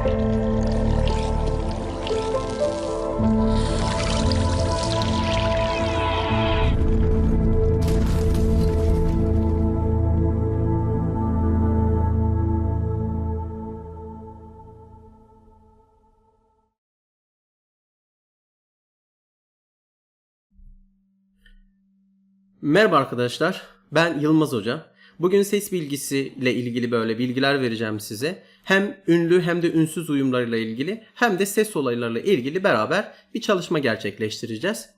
Merhaba arkadaşlar. Ben Yılmaz Hoca. Bugün ses bilgisiyle ilgili böyle bilgiler vereceğim size. Hem ünlü hem de ünsüz uyumlarıyla ilgili hem de ses olaylarıyla ilgili beraber bir çalışma gerçekleştireceğiz.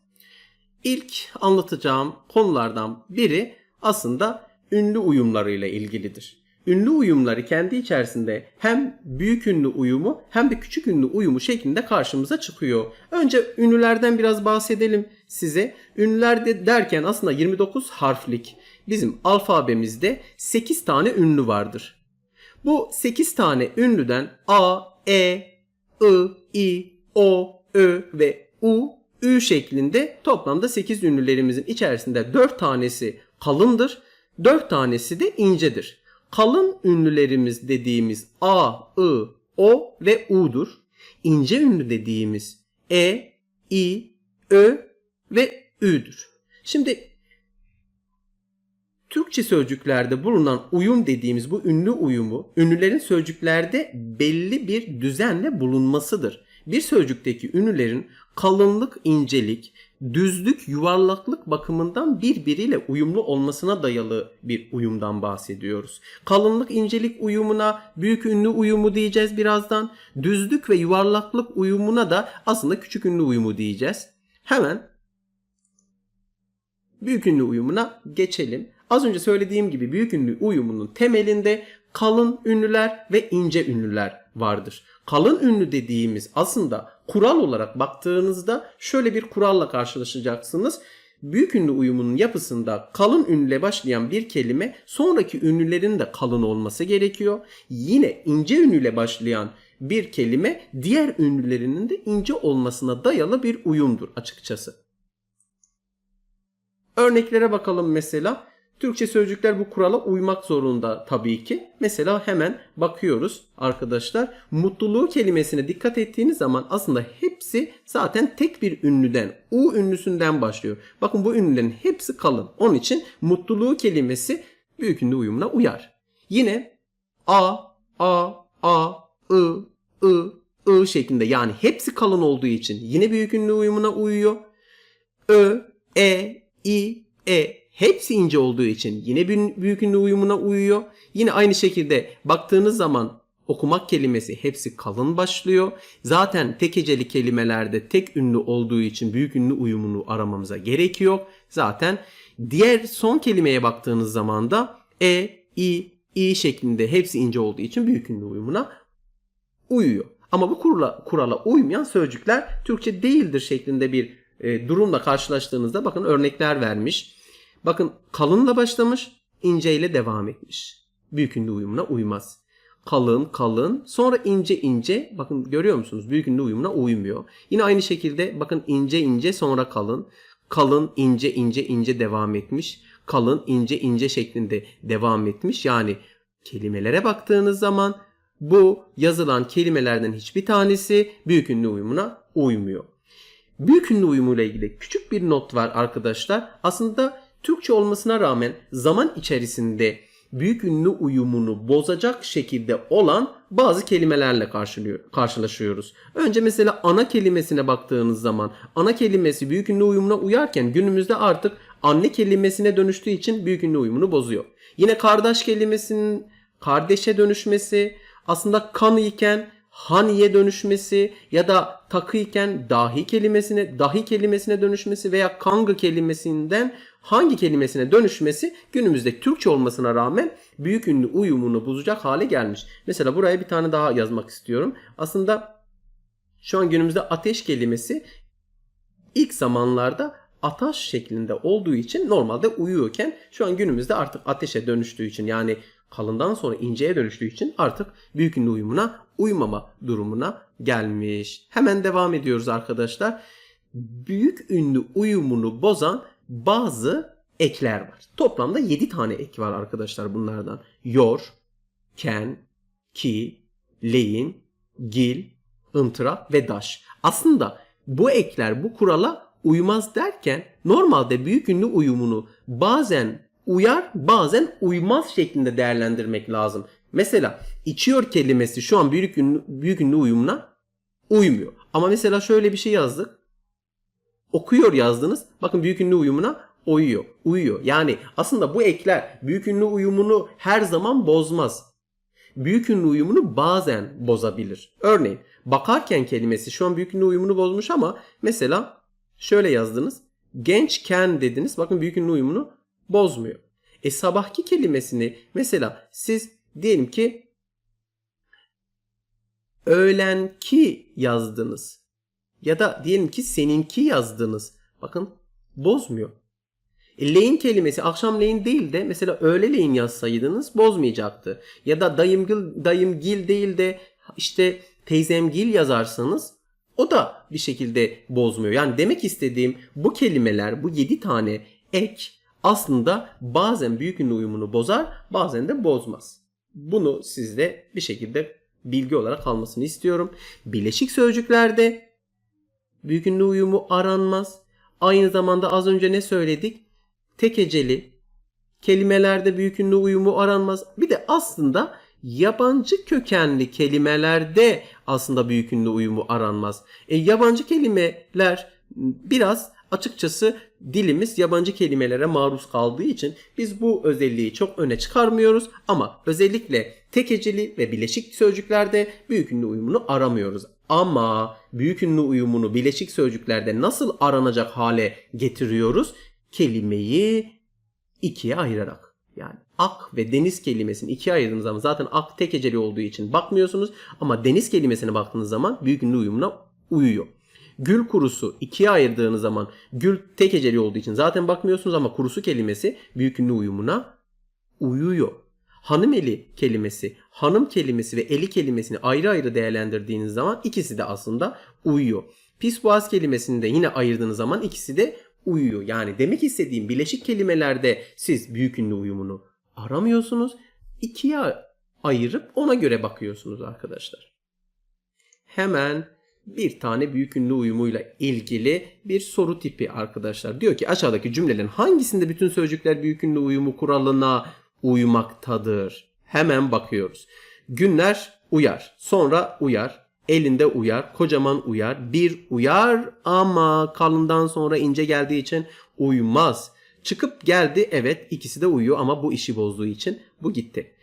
İlk anlatacağım konulardan biri aslında ünlü uyumlarıyla ilgilidir. Ünlü uyumları kendi içerisinde hem büyük ünlü uyumu hem de küçük ünlü uyumu şeklinde karşımıza çıkıyor. Önce ünlülerden biraz bahsedelim size. Ünlüler de derken aslında 29 harflik bizim alfabemizde 8 tane ünlü vardır. Bu 8 tane ünlüden A, E, I, I, O, Ö ve U, Ü şeklinde toplamda 8 ünlülerimizin içerisinde 4 tanesi kalındır, 4 tanesi de incedir. Kalın ünlülerimiz dediğimiz A, I, O ve U'dur. İnce ünlü dediğimiz E, I, Ö ve Ü'dür. Şimdi Türkçe sözcüklerde bulunan uyum dediğimiz bu ünlü uyumu ünlülerin sözcüklerde belli bir düzenle bulunmasıdır. Bir sözcükteki ünlülerin kalınlık, incelik, düzlük, yuvarlaklık bakımından birbiriyle uyumlu olmasına dayalı bir uyumdan bahsediyoruz. Kalınlık, incelik uyumuna büyük ünlü uyumu diyeceğiz birazdan. Düzlük ve yuvarlaklık uyumuna da aslında küçük ünlü uyumu diyeceğiz. Hemen büyük ünlü uyumuna geçelim. Az önce söylediğim gibi büyük ünlü uyumunun temelinde kalın ünlüler ve ince ünlüler vardır. Kalın ünlü dediğimiz aslında kural olarak baktığınızda şöyle bir kuralla karşılaşacaksınız. Büyük ünlü uyumunun yapısında kalın ünlüyle başlayan bir kelime sonraki ünlülerin de kalın olması gerekiyor. Yine ince ünlüyle başlayan bir kelime diğer ünlülerinin de ince olmasına dayalı bir uyumdur açıkçası. Örneklere bakalım mesela. Türkçe sözcükler bu kurala uymak zorunda tabii ki. Mesela hemen bakıyoruz arkadaşlar. Mutluluğu kelimesine dikkat ettiğiniz zaman aslında hepsi zaten tek bir ünlüden, U ünlüsünden başlıyor. Bakın bu ünlülerin hepsi kalın. Onun için mutluluğu kelimesi büyük ünlü uyumuna uyar. Yine A, A, A, I, I, I şeklinde yani hepsi kalın olduğu için yine büyük ünlü uyumuna uyuyor. Ö, E, I, E hepsi ince olduğu için yine bir büyük ünlü uyumuna uyuyor. Yine aynı şekilde baktığınız zaman okumak kelimesi hepsi kalın başlıyor. Zaten tek heceli kelimelerde tek ünlü olduğu için büyük ünlü uyumunu aramamıza gerek yok. Zaten diğer son kelimeye baktığınız zaman da E, I, I şeklinde hepsi ince olduğu için büyük ünlü uyumuna uyuyor. Ama bu kurala, kurala uymayan sözcükler Türkçe değildir şeklinde bir e, durumla karşılaştığınızda bakın örnekler vermiş. Bakın kalınla başlamış, inceyle devam etmiş. Büyük ünlü uyumuna uymaz. Kalın, kalın, sonra ince ince. Bakın görüyor musunuz? Büyük ünlü uyumuna uymuyor. Yine aynı şekilde bakın ince ince sonra kalın. Kalın, ince ince ince devam etmiş. Kalın, ince ince şeklinde devam etmiş. Yani kelimelere baktığınız zaman bu yazılan kelimelerden hiçbir tanesi büyük ünlü uyumuna uymuyor. Büyük ünlü uyumuyla ilgili küçük bir not var arkadaşlar. Aslında Türkçe olmasına rağmen zaman içerisinde büyük ünlü uyumunu bozacak şekilde olan bazı kelimelerle karşılaşıyoruz. Önce mesela ana kelimesine baktığınız zaman ana kelimesi büyük ünlü uyumuna uyarken günümüzde artık anne kelimesine dönüştüğü için büyük ünlü uyumunu bozuyor. Yine kardeş kelimesinin kardeşe dönüşmesi aslında kan iken haniye dönüşmesi ya da takı iken dahi kelimesine dahi kelimesine dönüşmesi veya kangı kelimesinden hangi kelimesine dönüşmesi günümüzde Türkçe olmasına rağmen büyük ünlü uyumunu bozacak hale gelmiş. Mesela buraya bir tane daha yazmak istiyorum. Aslında şu an günümüzde ateş kelimesi ilk zamanlarda ataş şeklinde olduğu için normalde uyuyorken şu an günümüzde artık ateşe dönüştüğü için yani kalından sonra inceye dönüştüğü için artık büyük ünlü uyumuna uymama durumuna gelmiş. Hemen devam ediyoruz arkadaşlar. Büyük ünlü uyumunu bozan bazı ekler var. Toplamda 7 tane ek var arkadaşlar bunlardan. Yor, can, ki, leyin, gil, ıntıra ve daş. Aslında bu ekler bu kurala uymaz derken normalde büyük ünlü uyumunu bazen uyar bazen uymaz şeklinde değerlendirmek lazım. Mesela içiyor kelimesi şu an büyük ünlü, büyük ünlü uyumuna uymuyor. Ama mesela şöyle bir şey yazdık. Okuyor yazdınız. Bakın büyük ünlü uyumuna uyuyor. Uyuyor. Yani aslında bu ekler büyük ünlü uyumunu her zaman bozmaz. Büyük ünlü uyumunu bazen bozabilir. Örneğin bakarken kelimesi şu an büyük ünlü uyumunu bozmuş ama mesela şöyle yazdınız. Gençken dediniz. Bakın büyük ünlü uyumunu bozmuyor. E sabahki kelimesini mesela siz diyelim ki öğlenki yazdınız. Ya da diyelim ki seninki yazdınız. Bakın bozmuyor. E, leyin kelimesi akşamleyin değil de mesela öğleleyin yazsaydınız bozmayacaktı. Ya da dayımgil, dayımgil değil de işte teyzemgil yazarsanız o da bir şekilde bozmuyor. Yani demek istediğim bu kelimeler bu 7 tane ek aslında bazen büyük ünlü uyumunu bozar bazen de bozmaz. Bunu sizde bir şekilde bilgi olarak kalmasını istiyorum. Bileşik sözcüklerde büyük ünlü uyumu aranmaz. Aynı zamanda az önce ne söyledik? Tek heceli kelimelerde büyük ünlü uyumu aranmaz. Bir de aslında yabancı kökenli kelimelerde aslında büyük ünlü uyumu aranmaz. E, yabancı kelimeler biraz açıkçası dilimiz yabancı kelimelere maruz kaldığı için biz bu özelliği çok öne çıkarmıyoruz ama özellikle tek heceli ve bileşik sözcüklerde büyük ünlü uyumunu aramıyoruz. Ama büyük ünlü uyumunu bileşik sözcüklerde nasıl aranacak hale getiriyoruz? Kelimeyi ikiye ayırarak. Yani ak ve deniz kelimesini ikiye ayırdığınız zaman zaten ak tek heceli olduğu için bakmıyorsunuz ama deniz kelimesine baktığınız zaman büyük ünlü uyumuna uyuyor. Gül kurusu ikiye ayırdığınız zaman gül tek heceli olduğu için zaten bakmıyorsunuz ama kurusu kelimesi büyük ünlü uyumuna uyuyor. Hanım eli kelimesi, hanım kelimesi ve eli kelimesini ayrı ayrı değerlendirdiğiniz zaman ikisi de aslında uyuyor. Pis boğaz kelimesini de yine ayırdığınız zaman ikisi de uyuyor. Yani demek istediğim bileşik kelimelerde siz büyük ünlü uyumunu aramıyorsunuz. ikiye ayırıp ona göre bakıyorsunuz arkadaşlar. Hemen bir tane büyük ünlü uyumuyla ilgili bir soru tipi arkadaşlar. Diyor ki aşağıdaki cümlelerin hangisinde bütün sözcükler büyük ünlü uyumu kuralına uymaktadır? Hemen bakıyoruz. Günler uyar, sonra uyar, elinde uyar, kocaman uyar, bir uyar ama kalından sonra ince geldiği için uymaz. Çıkıp geldi evet ikisi de uyuyor ama bu işi bozduğu için bu gitti.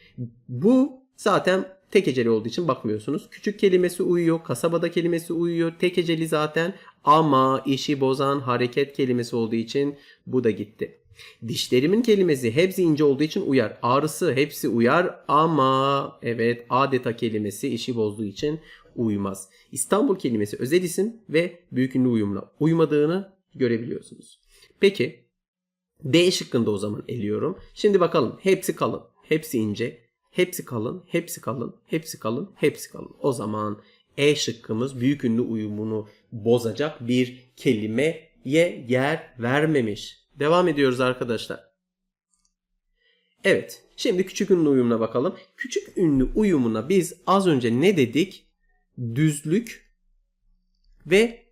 Bu zaten tek heceli olduğu için bakmıyorsunuz. Küçük kelimesi uyuyor, kasabada kelimesi uyuyor, tek heceli zaten ama işi bozan hareket kelimesi olduğu için bu da gitti. Dişlerimin kelimesi hepsi ince olduğu için uyar. Ağrısı hepsi uyar ama evet adeta kelimesi işi bozduğu için uymaz. İstanbul kelimesi özel isim ve büyük ünlü uyumla uymadığını görebiliyorsunuz. Peki D şıkkında o zaman eliyorum. Şimdi bakalım hepsi kalın, hepsi ince, hepsi kalın, hepsi kalın, hepsi kalın, hepsi kalın. O zaman E şıkkımız büyük ünlü uyumunu bozacak bir kelimeye yer vermemiş. Devam ediyoruz arkadaşlar. Evet. Şimdi küçük ünlü uyumuna bakalım. Küçük ünlü uyumuna biz az önce ne dedik? Düzlük ve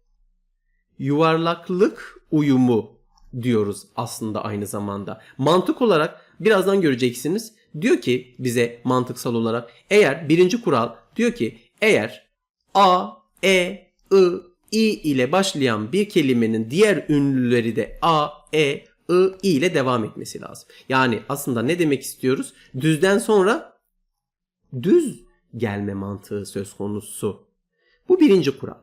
yuvarlaklık uyumu diyoruz aslında aynı zamanda. Mantık olarak birazdan göreceksiniz. Diyor ki bize mantıksal olarak eğer birinci kural diyor ki eğer A, E, I, i ile başlayan bir kelimenin diğer ünlüleri de a, e, i, i ile devam etmesi lazım. Yani aslında ne demek istiyoruz? Düzden sonra düz gelme mantığı söz konusu. Bu birinci kural.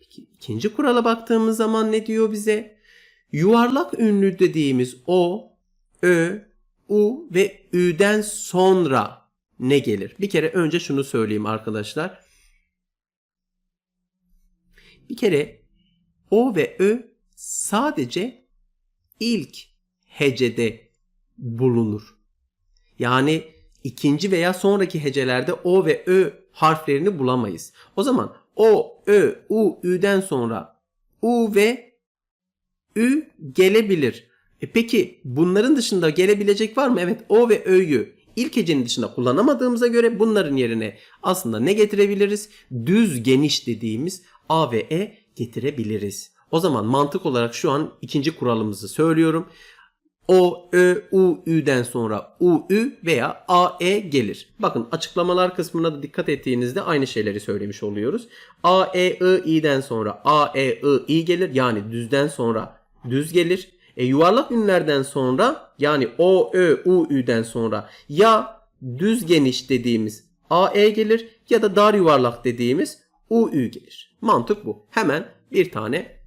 Peki, ikinci kurala baktığımız zaman ne diyor bize? Yuvarlak ünlü dediğimiz o, ö, u ve ü'den sonra ne gelir? Bir kere önce şunu söyleyeyim arkadaşlar. Bir kere o ve ö sadece ilk hecede bulunur. Yani ikinci veya sonraki hecelerde o ve ö harflerini bulamayız. O zaman o, ö, u, ü'den sonra u ve ü gelebilir. E peki bunların dışında gelebilecek var mı? Evet o ve ö'yü ilk hecenin dışında kullanamadığımıza göre bunların yerine aslında ne getirebiliriz? Düz geniş dediğimiz A ve E getirebiliriz. O zaman mantık olarak şu an ikinci kuralımızı söylüyorum. O, Ö, U, Ü'den sonra U, Ü veya A, E gelir. Bakın açıklamalar kısmına da dikkat ettiğinizde aynı şeyleri söylemiş oluyoruz. A, E, I, İ'den sonra A, E, I, İ gelir. Yani düzden sonra düz gelir. E, yuvarlak ünlerden sonra yani O, Ö, U, Ü'den sonra ya düz geniş dediğimiz A, E gelir ya da dar yuvarlak dediğimiz U, Ü gelir. Mantık bu. Hemen bir tane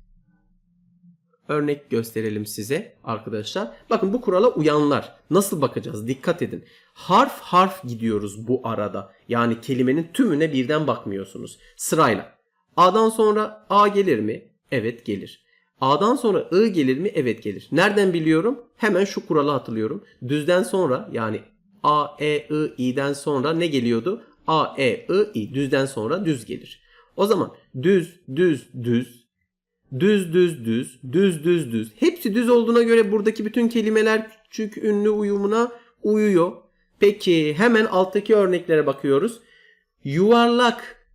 örnek gösterelim size arkadaşlar. Bakın bu kurala uyanlar. Nasıl bakacağız? Dikkat edin. Harf harf gidiyoruz bu arada. Yani kelimenin tümüne birden bakmıyorsunuz. Sırayla. A'dan sonra A gelir mi? Evet gelir. A'dan sonra I gelir mi? Evet gelir. Nereden biliyorum? Hemen şu kuralı hatırlıyorum. Düzden sonra yani A, E, I, İ'den sonra ne geliyordu? A, E, I, İ. Düzden sonra düz gelir. O zaman düz, düz, düz, Düz düz düz, düz düz düz. Hepsi düz olduğuna göre buradaki bütün kelimeler küçük ünlü uyumuna uyuyor. Peki hemen alttaki örneklere bakıyoruz. Yuvarlak,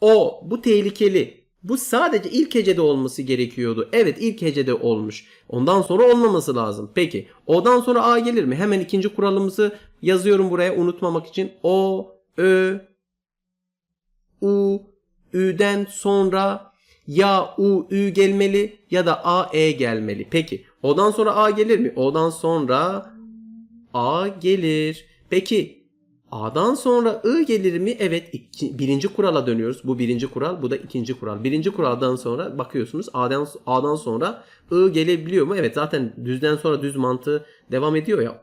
o, bu tehlikeli. Bu sadece ilk hecede olması gerekiyordu. Evet ilk hecede olmuş. Ondan sonra olmaması lazım. Peki o'dan sonra a gelir mi? Hemen ikinci kuralımızı yazıyorum buraya unutmamak için. O, ö, u, ü'den sonra ya U, Ü gelmeli ya da A, E gelmeli. Peki O'dan sonra A gelir mi? O'dan sonra A gelir. Peki A'dan sonra I gelir mi? Evet iki- birinci kurala dönüyoruz. Bu birinci kural bu da ikinci kural. Birinci kuraldan sonra bakıyorsunuz A'dan, A'dan sonra I gelebiliyor mu? Evet zaten düzden sonra düz mantığı devam ediyor ya.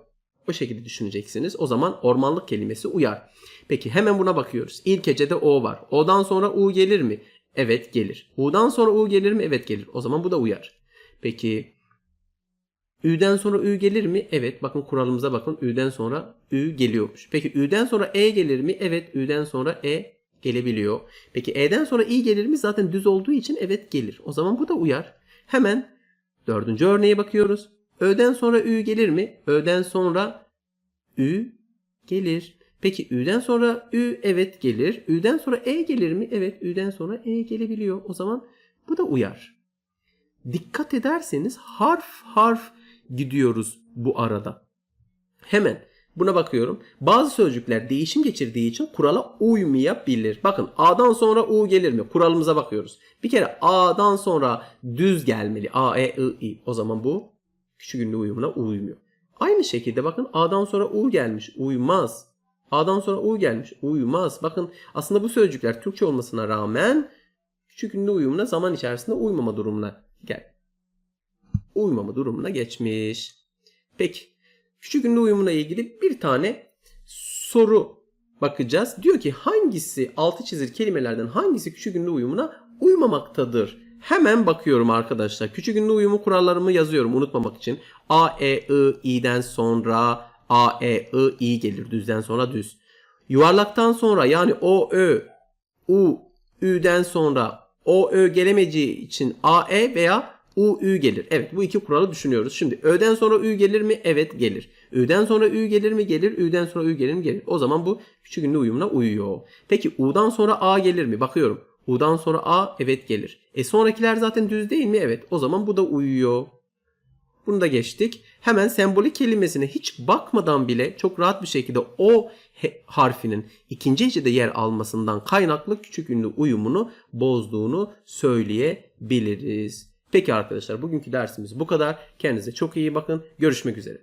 O şekilde düşüneceksiniz. O zaman ormanlık kelimesi uyar. Peki hemen buna bakıyoruz. İlk hecede O var. O'dan sonra U gelir mi? Evet gelir. U'dan sonra U gelir mi? Evet gelir. O zaman bu da uyar. Peki Ü'den sonra Ü gelir mi? Evet. Bakın kuralımıza bakın. Ü'den sonra Ü geliyormuş. Peki Ü'den sonra E gelir mi? Evet. Ü'den sonra E gelebiliyor. Peki E'den sonra İ gelir mi? Zaten düz olduğu için evet gelir. O zaman bu da uyar. Hemen dördüncü örneğe bakıyoruz. Ö'den sonra Ü gelir mi? Ö'den sonra Ü gelir. Peki Ü'den sonra Ü evet gelir. Ü'den sonra E gelir mi? Evet Ü'den sonra E gelebiliyor. O zaman bu da uyar. Dikkat ederseniz harf harf gidiyoruz bu arada. Hemen buna bakıyorum. Bazı sözcükler değişim geçirdiği için kurala uymayabilir. Bakın A'dan sonra U gelir mi? Kuralımıza bakıyoruz. Bir kere A'dan sonra düz gelmeli. A, E, I, I. O zaman bu küçük ünlü uyumuna uymuyor. Aynı şekilde bakın A'dan sonra U gelmiş. Uymaz. A'dan sonra U gelmiş. Uymaz. Bakın aslında bu sözcükler Türkçe olmasına rağmen küçük ünlü uyumuna zaman içerisinde uymama durumuna gel. Uymama durumuna geçmiş. Peki. Küçük ünlü uyumuna ilgili bir tane soru bakacağız. Diyor ki hangisi altı çizili kelimelerden hangisi küçük ünlü uyumuna uymamaktadır? Hemen bakıyorum arkadaşlar. Küçük ünlü uyumu kurallarımı yazıyorum unutmamak için. A, E, I, İ'den sonra A, E, I, İ gelir. Düzden sonra düz. Yuvarlaktan sonra yani O, Ö, U, Ü'den sonra O, Ö gelemeyeceği için A, E veya U, Ü gelir. Evet bu iki kuralı düşünüyoruz. Şimdi Ö'den sonra Ü gelir mi? Evet gelir. Ü'den sonra Ü gelir mi? Gelir. Ü'den sonra Ü gelir mi? Gelir. O zaman bu küçük ünlü uyumuna uyuyor. Peki U'dan sonra A gelir mi? Bakıyorum. U'dan sonra A evet gelir. E sonrakiler zaten düz değil mi? Evet. O zaman bu da uyuyor. Bunu da geçtik. Hemen sembolik kelimesine hiç bakmadan bile çok rahat bir şekilde o harfinin ikinci hecede yer almasından kaynaklı küçük ünlü uyumunu bozduğunu söyleyebiliriz. Peki arkadaşlar bugünkü dersimiz bu kadar. Kendinize çok iyi bakın. Görüşmek üzere.